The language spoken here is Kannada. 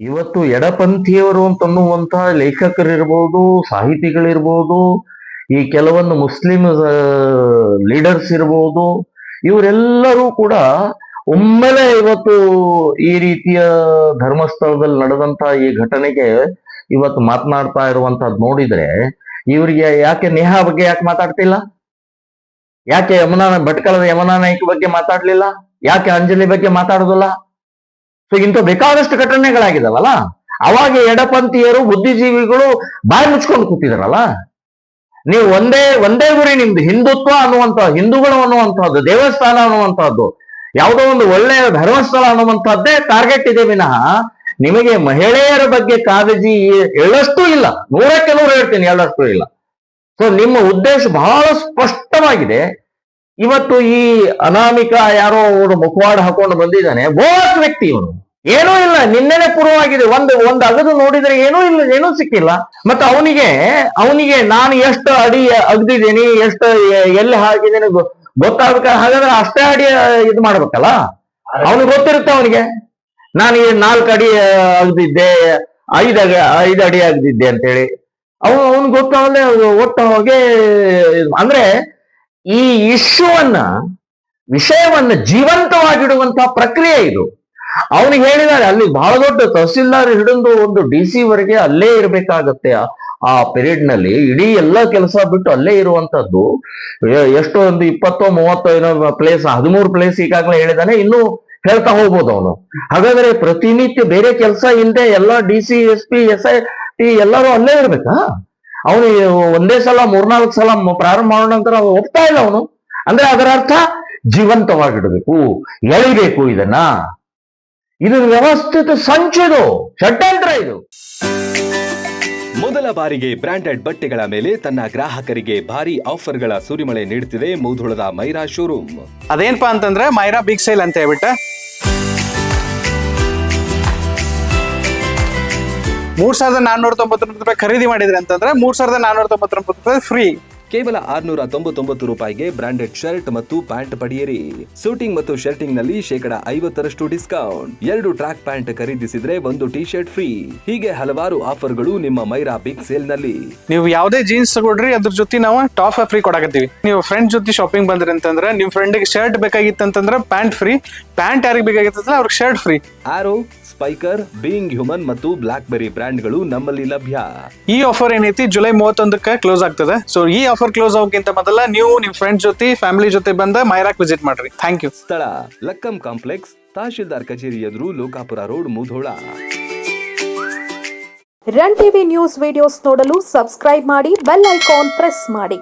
ಇವತ್ತು ಎಡಪಂಥೀಯವರು ಅಂತನ್ನುವಂತಹ ಲೇಖಕರಿರ್ಬೋದು, ಸಾಹಿತಿಗಳಿರ್ಬೋದು, ಈ ಕೆಲವೊಂದು ಮುಸ್ಲಿಂ ಲೀಡರ್ಸ್ ಇರ್ಬೋದು, ಇವರೆಲ್ಲರೂ ಕೂಡ ಒಮ್ಮೆಲೆ ಇವತ್ತು ಈ ರೀತಿಯ ಧರ್ಮಸ್ಥಳದಲ್ಲಿ ನಡೆದಂತಹ ಈ ಘಟನೆಗೆ ಇವತ್ತು ಮಾತನಾಡ್ತಾ ಇರುವಂತಹದ್ದು ನೋಡಿದ್ರೆ ಇವರಿಗೆ ಯಾಕೆ ನೇಹಾ ಬಗ್ಗೆ ಯಾಕೆ ಮಾತಾಡ್ತಿಲ್ಲ? ಯಾಕೆ ಯಮುನಾ ಭಟ್ಕಳದ ಯಮುನಾ ನಾಯ್ಕ ಬಗ್ಗೆ ಮಾತಾಡ್ಲಿಲ್ಲ? ಯಾಕೆ ಅಂಜಲಿ ಬಗ್ಗೆ ಮಾತಾಡುದಿಲ್ಲ? ಸೊ ಇಂಥ ಬೇಕಾದಷ್ಟು ಘಟನೆಗಳಾಗಿದಾವಲ್ಲ? ಅವಾಗ ಎಡಪಂಥೀಯರು, ಬುದ್ಧಿಜೀವಿಗಳು ಬಾಯಿ ಮುಚ್ಕೊಂಡು ಕೂತಿದಾರಲ್ಲ? ನೀವು ಒಂದೇ ಒಂದೇ ಗುರಿ ನಿಮ್ದು, ಹಿಂದುತ್ವ ಅನ್ನುವಂಥ, ಹಿಂದೂಗಳು ಅನ್ನುವಂಥದ್ದು, ದೇವಸ್ಥಾನ ಅನ್ನುವಂಥದ್ದು, ಯಾವುದೋ ಒಂದು ಒಳ್ಳೆಯ ಧರ್ಮಸ್ಥಳ ಅನ್ನುವಂಥದ್ದೇ ಟಾರ್ಗೆಟ್ ಇದೆ ವಿನಃ, ನಿಮಗೆ ಮಹಿಳೆಯರ ಬಗ್ಗೆ ಕಾಳಜಿ ಎಳ್ಳಷ್ಟು ಇಲ್ಲ. ನೂರಕ್ಕೆ ನೂರು ಹೇಳ್ತೀನಿ ಎಳ್ಳಷ್ಟು ಇಲ್ಲ. ಸೊ ನಿಮ್ಮ ಉದ್ದೇಶ ಬಹಳ ಸ್ಪಷ್ಟವಾಗಿದೆ. ಇವತ್ತು ಈ ಅನಾಮಿಕ ಯಾರೋ ಅವರು ಮುಖವಾಡ ಹಾಕೊಂಡು ಬಂದಿದ್ದಾನೆ, ಬೋಸ್ ವ್ಯಕ್ತಿ ಇವನು. ಏನೂ ಇಲ್ಲ, ನಿನ್ನೆನೆ ಪೂರ್ವವಾಗಿದೆ. ಒಂದು ಒಂದು ಅಗದು ನೋಡಿದ್ರೆ ಏನೂ ಇಲ್ಲ, ಏನೂ ಸಿಕ್ಕಿಲ್ಲ. ಮತ್ತೆ ಅವನಿಗೆ ಅವನಿಗೆ ನಾನು ಎಷ್ಟು ಅಡಿ ಅಗ್ದಿದ್ದೀನಿ, ಎಷ್ಟು ಎಲ್ಲಿ ಹಾಕಿದ್ದೀನಿ ಗೊತ್ತಾಗ್ಬೇಕ ಹಾಗಾದ್ರೆ ಅಷ್ಟೇ ಅಡಿ ಇದು ಮಾಡ್ಬೇಕಲ್ಲ? ಅವನಿಗೆ ಗೊತ್ತಿರುತ್ತೆ ಅವನಿಗೆ. ನಾನು ನಾಲ್ಕು ಅಡಿ ಅಗ್ದಿದ್ದೆ, ಐದ ಐದು ಅಡಿ ಅಗ್ದಿದ್ದೆ ಅಂತೇಳಿ. ಅವನು ಅವನು ಗೊತ್ತಾಗಲೇ ಒಟ್ಟು ಹೋಗಿ ಅಂದ್ರೆ ಈ ಇಶ್ಯೂವನ್ನ ವಿಷಯವನ್ನ ಜೀವಂತವಾಗಿಡುವಂತಹ ಪ್ರಕ್ರಿಯೆ ಇದು. ಅವನಿಗೆ ಹೇಳಿದಾರೆ ಅಲ್ಲಿ ಬಹಳ ದೊಡ್ಡ ತಹಸೀಲ್ದಾರ್ ಹಿಡಿದು ಒಂದು ಡಿ ಸಿ ವರೆಗೆ ಅಲ್ಲೇ ಇರಬೇಕಾಗತ್ತೆ. ಆ- ಪಿರಿಯಡ್ನಲ್ಲಿ ಇಡೀ ಎಲ್ಲ ಕೆಲಸ ಬಿಟ್ಟು ಅಲ್ಲೇ ಇರುವಂತದ್ದು ಎಷ್ಟೋ ಒಂದು ಇಪ್ಪತ್ತೋ, ಮೂವತ್ತೋ ಏನೋ ಪ್ಲೇಸ್ ಹದಿಮೂರು ಪ್ಲೇಸ್ ಈಗಾಗಲೇ ಹೇಳಿದಾನೆ, ಇನ್ನು ಹೇಳ್ತಾ ಹೋಗ್ಬೋದು ಅವನು. ಹಾಗಾದ್ರೆ ಪ್ರತಿನಿತ್ಯ ಬೇರೆ ಕೆಲಸ ಇಲ್ಲದೆ ಎಲ್ಲ D C, S P, S I, T ಎಲ್ಲರೂ ಅಲ್ಲೇ ಇರ್ಬೇಕಾ? ಅವನು ಒಂದೇ ಸಲ ಮೂರ್ನಾಲ್ಕು ಸಲ ಪ್ರಾರಂಭ ಮಾಡೋಣ ನಂತರ ಅವನು ಒಪ್ತಾ ಇಲ್ಲ ಅವನು. ಅಂದ್ರೆ ಅದರ ಅರ್ಥ ಜೀವಂತವಾಗಿಡಬೇಕು. ಎಳಿಬೇಕು ಇದನ್ನ. ಇದು ವ್ಯವಸ್ಥಿತ ಸಂಚಿದು ಷಡ್ಯಂತ್ರ ಇದು. ಮೊದಲ ಬಾರಿಗೆ ಬ್ರಾಂಡೆಡ್ ಬಟ್ಟೆಗಳ ಮೇಲೆ ತನ್ನ ಗ್ರಾಹಕರಿಗೆ ಭಾರಿ ಆಫರ್ಗಳ ಸುರಿಮಳೆ ನೀಡುತ್ತಿದೆ ಮೌಧುಳದ ಮೈರಾ ಶೋರೂಮ್. ಅದೇನಪ್ಪಾ ಅಂತಂದ್ರೆ ಮೈರಾ ಬಿಗ್ ಸೇಲ್ ಅಂತ ಹೇಳ್ಬಿಟ್ಟು. ಮೂರ್ ಸಾವಿರದ ನಾನ್ನೂರ ತೊಂಬತ್ತೊಂಬತ್ತು ರೂಪಾಯಿ ಖರೀದಿ ಮಾಡಿದ್ರೆ ಅಂತಂದ್ರೆ ಮೂರ್ ಸಾವಿರದ ನಾನ್ನೂರ ತೊಂಬತ್ತೊಂಬತ್ತು ರೂಪಾಯಿ ಫ್ರೀ ಕೇವಲ ಆರ್ನೂರ ತೊಂಬತ್ತೊಂಬತ್ತು ರೂಪಾಯಿಗೆ ಬ್ರಾಂಡೆಡ್ ಶರ್ಟ್ ಮತ್ತು ಪ್ಯಾಂಟ್ ಪಡೆಯಿರಿ. ಸೂಟಿಂಗ್ ಮತ್ತು ಶರ್ಟಿಂಗ್ನಲ್ಲಿ ಶೇಕಡ ಐವತ್ತರಷ್ಟು ಡಿಸ್ಕೌಂಟ್. ಎರಡು ಟ್ರ್ಯಾಕ್ ಪ್ಯಾಂಟ್ ಖರೀದಿಸಿದ್ರೆ ಒಂದು ಟಿ ಶರ್ಟ್ ಫ್ರೀ. ಹೀಗೆ ಹಲವಾರು ಆಫರ್ಗಳು ನಿಮ್ಮ ಮೈರಾ ಬಿಗ್ ಸೇಲ್ನಲ್ಲಿ ನೀವು ಯಾವುದೇ ಜೀನ್ಸ್ ತಗೊಡ್ರಿ ಅದ್ರ ಜೊತೆ ನಾವು ಟಾಪ್ ಫ್ರೀ ಕೊಡಕತ್ತೀವಿ. ನೀವು ಫ್ರೆಂಡ್ ಜೊತೆ ಶಾಪಿಂಗ್ ಬಂದ್ರಿ ಅಂತಂದ್ರೆ ನಿಮ್ ಫ್ರೆಂಡ್ಗೆ ಶರ್ಟ್ ಬೇಕಾಗಿತ್ತಂತಂದ್ರೆ ಪ್ಯಾಂಟ್ ಫ್ರೀ ಪ್ಯಾಂಟ್ ಯಾರಿಗೆ ಬೇಕಾಗಿತ್ತಂದ್ರೆ ಅವ್ರಿಗೆ shirt free. Arrow Spykar Being Human ಮತ್ತು ಬ್ಲಾಕ್ ಬೆರಿ ಬ್ರ್ಯಾಂಡ್ಗಳು ನಮ್ಮಲ್ಲಿ ಲಭ್ಯ. ಈ ಆಫರ್ ಏನೈತಿ ಜುಲೈ ಮೂವತ್ತೊಂದಕ್ಕೆ ಕ್ಲೋಸ್ ಆಗ್ತದೆ. ಸೊ ಈ ಆಫರ್ ಕ್ಲೋಸ್ ಆಗೋಕ್ಕಿಂತ ಮೊದಲ ನೀವು ನಿಮ್ ಫ್ರೆಂಡ್ ಜೊತೆ ಫ್ಯಾಮಿಲಿ ಜೊತೆ ಬಂದ ಮೈರಾಕ್ ವಿಸಿಟ್ ಮಾಡ್ರಿ. ಥ್ಯಾಂಕ್ ಯು ಸ್ಥಳ ಲಕ್ಕಂ ಕಾಂಪ್ಲೆಕ್ಸ್ ತಹಶೀಲ್ದಾರ್ ಕಚೇರಿ ಎದುರು Lokapur road Mudhol. Run TV news videos ನೋಡಲು ಸಬ್ಸ್ಕ್ರೈಬ್ ಮಾಡಿ ಬೆಲ್ ಐಕಾನ್ ಪ್ರೆಸ್ ಮಾಡಿ.